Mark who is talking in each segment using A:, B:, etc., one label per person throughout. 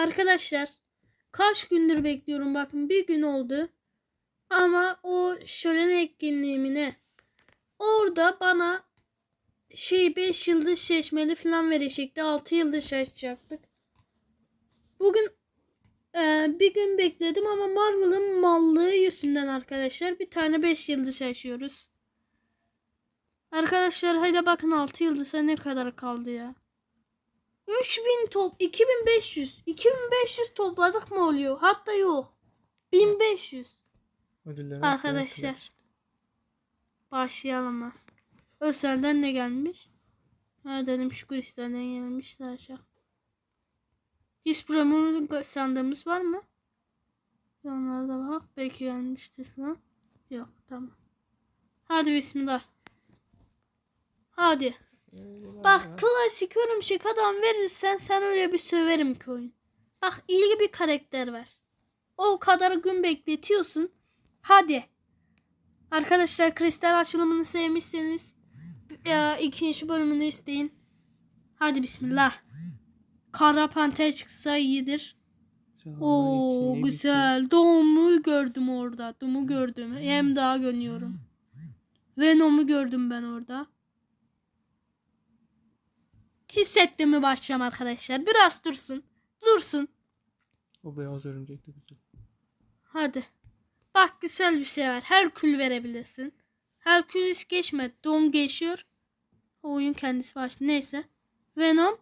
A: arkadaşlar kaç gündür bekliyorum bakın bir gün oldu. Ama o şölen etkinliği ne? Orada bana şey 5 yıldız seçmeli falan verecekti. 6 yıldız seçecektik. Bugün e, bir gün bekledim ama Marvel'ın mallığı yüzünden arkadaşlar bir tane 5 yıldız seçiyoruz. Arkadaşlar haydi bakın 6 yıldıza ne kadar kaldı ya. 3000 top 2500 2500 topladık mı oluyor? Hatta yok. 1500.
B: Ödülleri
A: Arkadaşlar. Başlayalım mı? Özelden ne gelmiş? Ha dedim şu kristalden gelmiş de aşağı. Hiç premium sandığımız var mı? Onlara da bak. Belki gelmiştir falan. Yok tamam. Hadi bismillah. Hadi. Bak klasik örümcek adam verirsen sen öyle bir söverim ki oyun. Bak iyi bir karakter ver. O kadar gün bekletiyorsun. Hadi. Arkadaşlar kristal açılımını sevmişseniz ya, ikinci bölümünü isteyin. Hadi bismillah. Kara panter çıksa iyidir.
B: Ne
A: güzel. Doğumu gördüm orada. Domu gördüm. Hem daha görüyorum. Venom'u gördüm ben orada. Hissettim mi başlayacağım arkadaşlar. Biraz dursun. Dursun.
B: O beyaz örümcek de güzel.
A: Hadi. Bak güzel bir şey var. Herkül verebilirsin. Herkül hiç geçmedi. Doğum geçiyor. O oyun kendisi başladı. Neyse. Venom.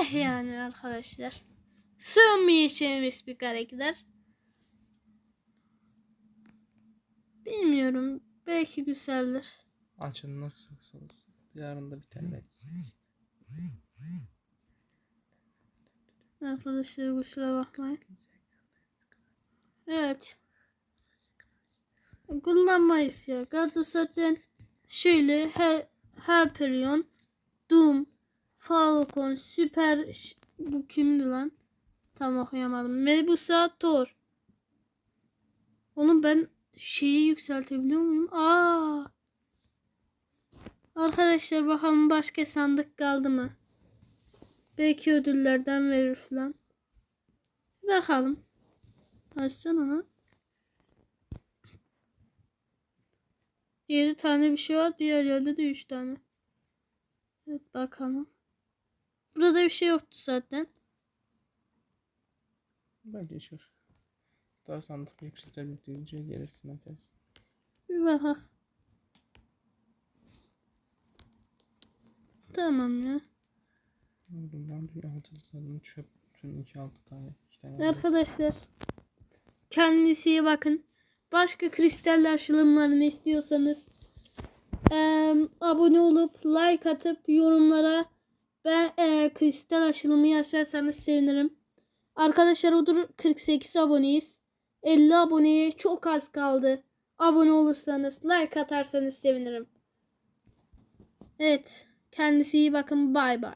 A: Eh yani arkadaşlar. Sığmayacağımız bir karakter. Bilmiyorum. Belki güzeldir.
B: Açılmak saksı olsun. Yarın da bir tane belki.
A: Arkadaşlar kusura bakmayın. Evet. Kullanmayız ya. Gato zaten şöyle He- Hyperion, Doom, Falcon, Süper bu kimdi lan? Tam okuyamadım. Medusa, Thor. Oğlum ben şeyi yükseltebiliyor muyum? Aa. Arkadaşlar bakalım başka sandık kaldı mı? Belki ödüllerden verir falan. Bakalım. Açsana lan. 7 tane bir şey var. Diğer yerde de 3 tane. Evet bakalım. Burada bir şey yoktu zaten.
B: Belki çıkar. Daha sandık bir kristal bitirince gelirsin atarsın.
A: Bakalım. Tamam ya.
B: Bundan bir altı sandım çöp. Tüm iki altı tane. iki tane.
A: Arkadaşlar kendinize iyi bakın. Başka kristal açılımlarını istiyorsanız eee, abone olup like atıp yorumlara ben eee, kristal açılımı yazarsanız sevinirim. Arkadaşlar odur 48 aboneyiz. 50 aboneye çok az kaldı. Abone olursanız like atarsanız sevinirim. Evet. Kendinize iyi bakın. Bay bay.